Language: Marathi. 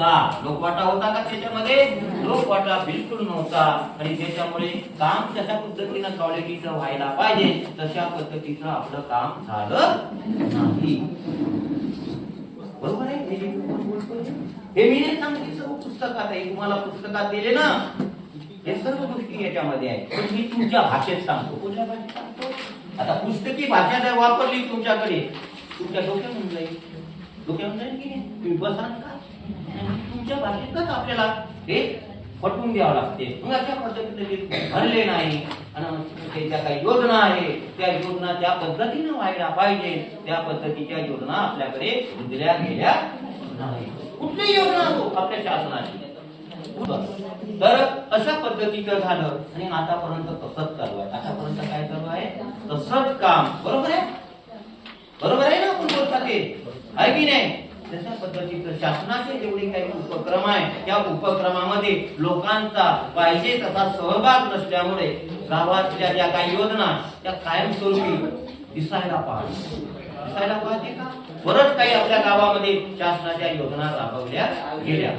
का लोकवाटा होता का त्याच्यामध्ये? लोकवाटा बिलकुल नव्हता. आणि त्याच्यामुळे काम जशा पद्धतीनं क्वालिटीचं व्हायला पाहिजे. तशा पद्धतीचं आपलं काम झालं नाही. बरोबर आहे? हे मी बोलतोय. हे मी नाही सांगत हे सर्व पुस्तकात आहे तुम्हाला पुस्तकात दिले ना. हे सर्व गोष्टी याच्यामध्ये आहे पण मी तुमच्या भाषेत सांगतो. कोणत्या भाषेत सांगतो? आता पुस्तकी भाषा जर वापरली तुमच्याकडे तुमच्या डोक्यात होऊन जाईल. डोक्यात जाईल की नाही? तुम्ही बसाल का? तुमच्या भाषेतच आपल्याला हे पटवून द्यावं लागते. मग अशा पद्धतीने ते भरले नाही. आणि ज्या काही योजना आहे त्या योजना त्या पद्धतीने व्हायला पाहिजे. त्या पद्धतीच्या योजना आपल्याकडे दिल्या गेल्या नाही. कुठली योजना असो आपल्या शासनाची? तर अशा पद्धतीचं झालं. आणि आतापर्यंत तसंच चालू आहे. आतापर्यंत काय चालू आहे? तसंच काम. बरोबर आहे? बरोबर आहे ना आपण बोलता ते? आहे की नाही? तशा पद्धतीचं शासनाचे जेवढे काही उपक्रम आहे त्या उपक्रमामध्ये लोकांचा पाहिजे तसा सहभाग नसल्यामुळे गावातल्या ज्या काही योजना त्या कायमस्वरूपी दिसायला पाहिजे दिसायला पाहते का? बरंच काही आपल्या गावामध्ये शासनाच्या योजना राबवल्या गेल्या.